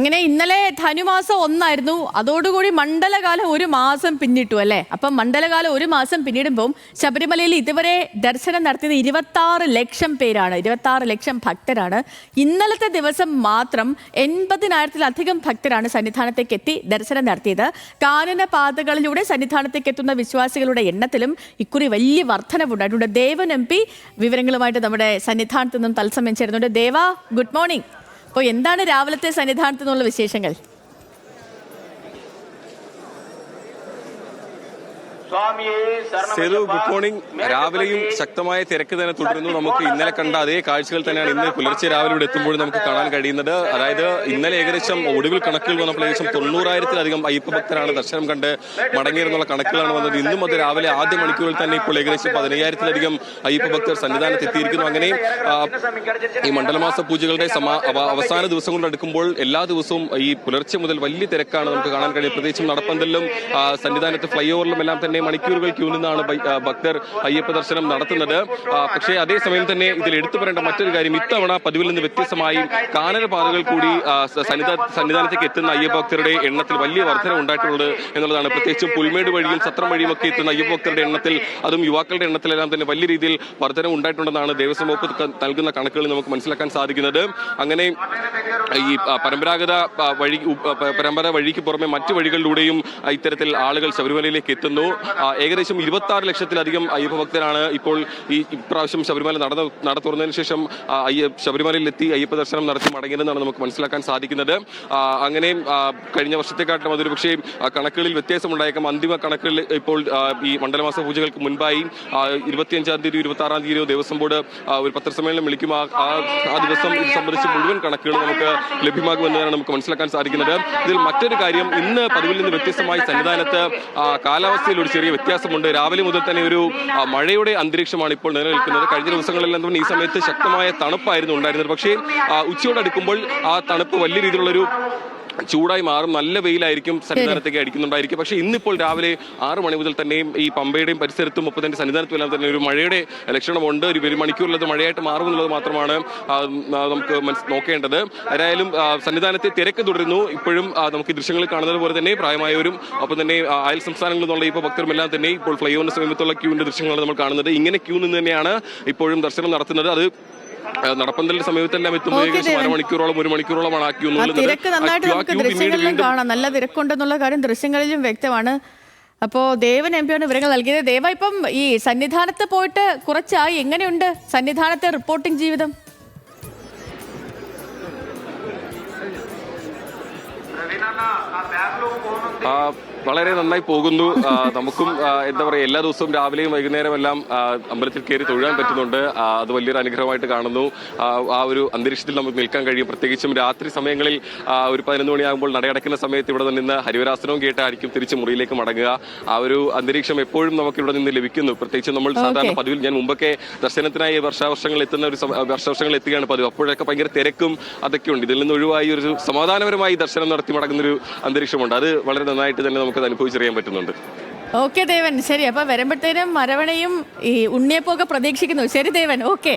അങ്ങനെ ഇന്നലെ ധനുമാസം ഒന്നായിരുന്നു. അതോടുകൂടി മണ്ഡലകാലം ഒരു മാസം പിന്നിട്ടു അല്ലേ? അപ്പം മണ്ഡലകാലം ഒരു മാസം പിന്നിടുമ്പോൾ ശബരിമലയിൽ ഇതുവരെ ദർശനം നടത്തിയത് ഇരുപത്താറ് ലക്ഷം പേരാണ്. ഇരുപത്താറ് ലക്ഷം ഭക്തരാണ്. ഇന്നലത്തെ ദിവസം മാത്രം എൺപതിനായിരത്തിലധികം ഭക്തരാണ് സന്നിധാനത്തേക്ക് എത്തി ദർശനം നടത്തിയത്. കാനന പാതകളിലൂടെ സന്നിധാനത്തേക്ക് എത്തുന്ന വിശ്വാസികളുടെ എണ്ണത്തിലും ഇക്കുറി വലിയ വർധനവുണ്ടായിട്ടുണ്ട് ദേവൻ എം പി വിവരങ്ങളുമായിട്ട് നമ്മുടെ സന്നിധാനത്ത് നിന്നും തത്സമയം ചേരുന്നുണ്ട്. Deva good morning. അപ്പോൾ എന്താണ് രാവിലത്തെ സന്നിധാനത്ത് നിന്നുള്ള വിശേഷങ്ങൾ? Sethu good morning. രാവിലെയും ശക്തമായ തിരക്ക് തന്നെ തുടരുന്നു. നമുക്ക് ഇന്നലെ കണ്ട അതേ കാഴ്ചകൾ തന്നെയാണ് ഇന്ന് പുലർച്ചെ രാവിലെ ഇവിടെ എത്തുമ്പോൾ നമുക്ക് കാണാൻ കഴിയുന്നത്. അതായത് ഇന്നലെ ഏകദേശം ഒടുവിൽ കണക്കുകൾ വന്നപ്പോൾ ഏകദേശം തൊണ്ണൂറായിരത്തിലധികം അയ്യപ്പ ഭക്തരാണ് ദർശനം കണ്ട് മടങ്ങിയിരുന്നുള്ള കണക്കുകളാണ് വന്നത്. ഇന്നും അത് രാവിലെ ആദ്യ മണിക്കൂറിൽ തന്നെ ഇപ്പോൾ ഏകദേശം പതിനയ്യായിരത്തിലധികം അയ്യപ്പ ഭക്തർ സന്നിധാനത്ത് എത്തിയിരിക്കുന്നു. അങ്ങനെ ഈ മണ്ഡലമാസ പൂജകളുടെ അവസാന അടുക്കുമ്പോൾ എല്ലാ ദിവസവും ഈ പുലർച്ചെ മുതൽ വലിയ തിരക്കാണ് നമുക്ക് കാണാൻ കഴിയുന്നത്. പ്രത്യേകിച്ചും നടപ്പന്തലിലും സന്നിധാനത്ത് ഫ്ലൈ ഓവറിലും എല്ലാം തന്നെ മണിക്കൂറുകൾ ക്യൂ നിന്നാണ് ഭക്തർ അയ്യപ്പ ദർശനം നടത്തുന്നത്. പക്ഷേ അതേസമയം തന്നെ ഇതിൽ എടുത്തു പറയേണ്ട മറ്റൊരു കാര്യം ഇത്തവണ പതിവിൽ നിന്ന് വ്യത്യസ്തമായി കാനനപാതകൾ കൂടി സന്നിധാനത്തേക്ക് എത്തുന്ന അയ്യപ്പ ഭക്തരുടെ എണ്ണത്തിൽ വലിയ വർധന ഉണ്ടായിട്ടുള്ളത് എന്നുള്ളതാണ്. പ്രത്യേകിച്ചും പുൽമേട് വഴിയും സത്രം വഴിയും ഒക്കെ എത്തുന്ന അയ്യപ്പ ഭക്തരുടെ എണ്ണത്തിൽ അതും യുവാക്കളുടെ എണ്ണത്തിലെല്ലാം തന്നെ വലിയ രീതിയിൽ വർധന ഉണ്ടായിട്ടുണ്ടെന്നാണ് ദേവസ്വം വകുപ്പ് നൽകുന്ന കണക്കുകൾ നമുക്ക് മനസ്സിലാക്കാൻ സാധിക്കുന്നത്. അങ്ങനെ ഈ പരമ്പരാഗത വഴി പരമ്പര വഴിക്ക് പുറമെ മറ്റു വഴികളിലൂടെയും ഇത്തരത്തിൽ ആളുകൾ ശബരിമലയിലേക്ക് എത്തുന്നു. ഏകദേശം ഇരുപത്തി ആറ് ലക്ഷത്തിലധികം അയ്യപ്പ ഭക്തരാണ് ഇപ്പോൾ ഈ ഇപ്രാവശ്യം ശബരിമല നട നട തുറന്നതിന് ശേഷം ശബരിമലയിൽ എത്തി അയ്യപ്പ ദർശനം നടത്തി മടങ്ങിയതെന്നാണ് നമുക്ക് മനസ്സിലാക്കാൻ സാധിക്കുന്നത്. അങ്ങനെ കഴിഞ്ഞ വർഷത്തെക്കാട്ടും അതൊരു പക്ഷേ കണക്കുകളിൽ വ്യത്യാസമുണ്ടായേക്കാം. അന്തിമ കണക്കുകളിൽ ഇപ്പോൾ ഈ മണ്ഡലമാസ പൂജകൾക്ക് മുൻപായി ഇരുപത്തിയഞ്ചാം തീയതി ഇരുപത്തി ആറാം തീയതിയോ ദേവസ്വം ബോർഡ് ഒരു പത്രസമ്മേളനം വിളിക്കും. ആ ദിവസം ഇത് സംബന്ധിച്ച് മുഴുവൻ കണക്കുകൾ നമുക്ക് ലഭ്യമാകുമെന്നതാണ് നമുക്ക് മനസ്സിലാക്കാൻ സാധിക്കുന്നത്. ഇതിൽ മറ്റൊരു കാര്യം ഇന്ന് പതിവിൽ നിന്ന് വ്യത്യസ്തമായി സന്നിധാനത്ത് കാലാവസ്ഥയിൽ ഒരു ചെറിയ വ്യത്യാസമുണ്ട്. രാവിലെ മുതൽ തന്നെ ഒരു മഴയുടെ അന്തരീക്ഷമാണ് ഇപ്പോൾ നിലനിൽക്കുന്നത്. കഴിഞ്ഞ ദിവസങ്ങളിലെല്ലാം ഈ സമയത്ത് ശക്തമായ തണുപ്പായിരുന്നു ഉണ്ടായിരുന്നത്. പക്ഷേ ഉച്ചയോടടുക്കുമ്പോൾ ആ തണുപ്പ് വലിയ രീതിയിലുള്ളൊരു ചൂടായി മാറും. നല്ല വെയിലായിരിക്കും സന്നിധാനത്തേക്ക് അടിക്കുന്നുണ്ടായിരിക്കും. പക്ഷേ ഇന്നിപ്പോൾ രാവിലെ ആറ് മണി മുതൽ തന്നെയും ഈ പമ്പയുടെയും പരിസരത്തും ഒപ്പം തന്നെ സന്നിധാനത്തും എല്ലാം തന്നെ ഒരു മഴയുടെ ലക്ഷണമുണ്ട്. ഒരു ഒരു മണിക്കൂറിലത് മഴയായിട്ട് മാറുമെന്നുള്ളത് മാത്രമാണ് നമുക്ക് നോക്കേണ്ടത്. ഏതായാലും സന്നിധാനത്തെ തിരക്ക് തുടരുന്നു. ഇപ്പോഴും നമുക്ക് ഈ ദൃശ്യങ്ങളിൽ കാണുന്നത് പോലെ തന്നെ പ്രായമായവരും ഒപ്പം തന്നെ അയൽ സംസ്ഥാനങ്ങളിൽ നിന്നുള്ള ഇപ്പോൾ ഭക്തരും എല്ലാം തന്നെ ഇപ്പോൾ ഫ്ലൈ ഓവറിന് സമീപത്തുള്ള ക്യൂവിന്റെ ദൃശ്യങ്ങളാണ് നമ്മൾ കാണുന്നത്. ഇങ്ങനെ ക്യൂ നിന്ന് തന്നെയാണ് ഇപ്പോഴും ദർശനം നടത്തുന്നത്. അത് നടപ്പന്തലിന്റെ സമീപത്തെല്ലാം എത്തുമ്പോൾ ഏകദേശം അരമണിക്കൂറോളം ഒരു മണിക്കൂറോളം ആ ക്യൂ തിരക്ക് നന്നായിട്ട് നമുക്ക് ദൃശ്യങ്ങളിലും കാണാം. നല്ല തിരക്കുണ്ടെന്നുള്ള കാര്യം ദൃശ്യങ്ങളിലും വ്യക്തമാണ്. അപ്പോൾ ദേവൻ എം പിയാണ് വിവരങ്ങൾ നൽകിയത്. ദേവ ഇപ്പം ഈ സന്നിധാനത്ത് പോയിട്ട് കുറച്ചായി. എങ്ങനെയുണ്ട് സന്നിധാനത്തെ റിപ്പോർട്ടിംഗ് ജീവിതം? ആ, വളരെ നന്നായി പോകുന്നു. നമുക്കും എന്താ പറയുക എല്ലാ ദിവസവും രാവിലെയും വൈകുന്നേരം എല്ലാം അമ്പലത്തിൽ കയറി തൊഴാൻ പറ്റുന്നുണ്ട്. അത് വലിയൊരു അനുഗ്രഹമായിട്ട് കാണുന്നു. ആ, ഒരു അന്തരീക്ഷത്തിൽ നമുക്ക് നിൽക്കാൻ കഴിയും. പ്രത്യേകിച്ചും രാത്രി സമയങ്ങളിൽ ഒരു പതിനൊന്ന് മണിയാകുമ്പോൾ നടയടക്കുന്ന സമയത്ത് ഇവിടെ നിന്ന് ഹരിവരാസനവും കേട്ടായിരിക്കും തിരിച്ച് മുറിയിലേക്ക് മടങ്ങുക. ആ ഒരു അന്തരീക്ഷം എപ്പോഴും നമുക്ക് ഇവിടെ നിന്ന് ലഭിക്കുന്നു. പ്രത്യേകിച്ച് നമ്മൾ സാധാരണ പതിവിൽ ഞാൻ മുമ്പൊക്കെ ദർശനത്തിനായി വർഷാവർഷങ്ങൾ എത്തുന്ന ഒരു വർഷാവർഷങ്ങൾ എത്തുകയാണ് പതിവ്. അപ്പോഴൊക്കെ ഭയങ്കര തിരക്കും അതൊക്കെ ഉണ്ട് ഇതിൽ നിന്ന് ഒഴിവായി ഒരു സമാധാനപരമായി ദർശനം നടത്തി മടങ്ങുന്ന ഒരു അന്തരീക്ഷമുണ്ട്. അത് വളരെ നന്നായിട്ട് തന്നെ നമുക്കത് അനുഭവിച്ചറിയാൻ പറ്റുന്നുണ്ട്. ഓക്കെ ദേവൻ. ശരി അപ്പൊ വരുമ്പോഴത്തേനും മരവണയും ഈ ഉണ്ണിയപ്പൊക്കെ പ്രതീക്ഷിക്കുന്നു. ശരി ദേവൻ. ഓക്കെ.